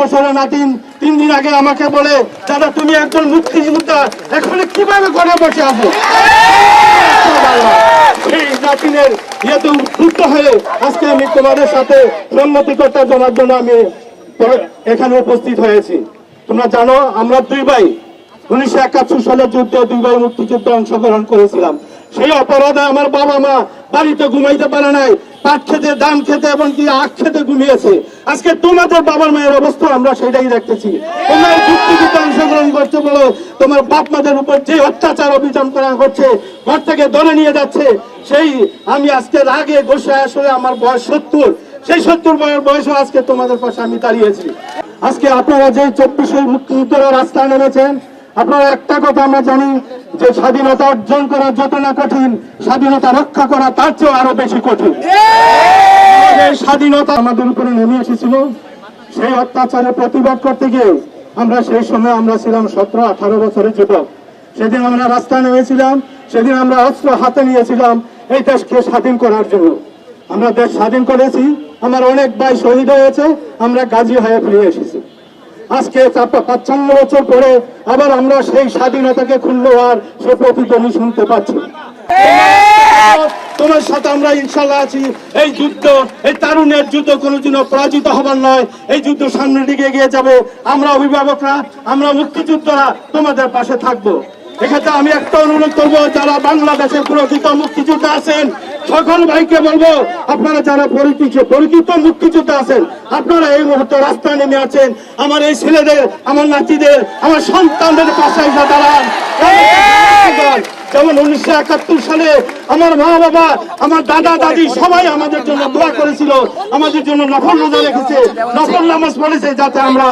বছরের নাতিন তিন দিন আগে আমাকে বলে, দাদা, তুমি একজন মুক্তিযোদ্ধা এখন কীভাবে ঘরে বসে এই নাতিনের ইয়েতে হয়ে আজকে আমি তোমাদের সাথে জানার জন্য আমি এখানে উপস্থিত হয়েছি। তোমরা জানো, আমরা দুই ভাই, উনিশশো একাত্তর সালের যুদ্ধে দুই ভাই মুক্তিযুদ্ধে অংশগ্রহণ করেছিলাম। সেই অপরাধে আমার বাবা মা বাড়িতে ঘুমাইতে পারে নাই পাট খেতে ধান খেতে এবং কি আখ খেতে ঘুমিয়েছে। আজকে তোমাদের বাবার মায়ের অবস্থা আমরা সেটাই দেখতেছি। তোমরা মুক্তিযুদ্ধে অংশগ্রহণ করছ বলো তোমার বাপ মাদের উপর যে অত্যাচার অভিযান করা হচ্ছে, ঘর থেকে ধরে নিয়ে যাচ্ছে, সেই আমি আজকে রাগে বসে আসলে আমার বয়স সত্তর। সেই সত্তর বয়স আজকে তোমাদের পাশে আমি দাঁড়িয়েছি। আজকে আপনারা যে চব্বিশে মুক্তিযুদ্ধের রাস্তায় নেমেছেন আপনারা একটা কথা আমরা জানি যে স্বাধীনতা অর্জন করা যত না কঠিন, স্বাধীনতা রক্ষা করা তার চেয়েও আরও বেশি কঠিন। স্বাধীনতা আমাদের উপরে নেমে এসেছিল। সেই অত্যাচারের প্রতিবাদ করতে গিয়ে আমরা সেই সময় আমরা ছিলাম সতেরো, আঠারো বছরের যুবক। সেদিন আমরা রাস্তায় নেমেছিলাম, সেদিন আমরা অস্ত্র হাতে নিয়েছিলাম এই দেশকে স্বাধীন করার জন্য। আমরা দেশ স্বাধীন করেছি, আমার অনেক ভাই শহীদ হয়েছে, আমরা গাজী হয়ে ফিরে এসেছি। আজকে চাপা পাঁচপান্ন বছর পরে আবার আমরা সেই স্বাধীনতাকে খুললো আর সে প্রতিধ্বনি শুনতে পাচ্ছি। তোমার সাথে আমরা ইনশাল্লাহ আছি। এই যুদ্ধ, এই তারুণের যুদ্ধ কোনো জন্য পরাজিত হবার নয়। এই যুদ্ধ সামনের দিকে এগিয়ে যাবে। আমরা অভিভাবকরা, আমরা মুক্তিযুদ্ধরা তোমাদের পাশে থাকব। এক্ষেত্রে আমি একটা অনুরোধ করব, যারা বাংলাদেশের প্রকৃত মুক্তিযোদ্ধা আছেন, সকল ভাইকে বলব, আপনারা যারা পরিচিত পরিচিত মুক্তিযোদ্ধা আছেন, আপনারা এই মুহূর্তে রাস্তায় নেমে আছেন। আমার এই ছেলেদের, আমার নাতিদের, আমার সন্তানদের পাশে দাঁড়ান। যেমন উনিশশো একাত্তর সালে আমার মা বাবা, আমার দাদা, দাদি সবাই আমাদের জন্য দোয়া করেছিল, আমাদের জন্য নফল রোজা রেখেছে। নফল নামাজ পড়েছে যাতে আমরা